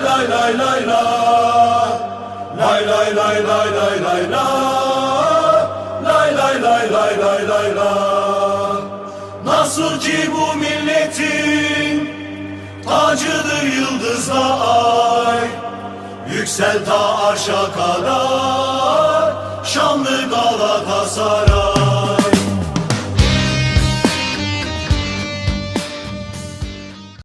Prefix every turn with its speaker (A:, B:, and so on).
A: lay lay lay lay lay lay Lay lay lay lay lay lay lay Lay lay lay lay lay Nasıl ki bu milletin Tacıdır yıldızla ay Yüksel ta arşa kadar Şanlı Galatasaray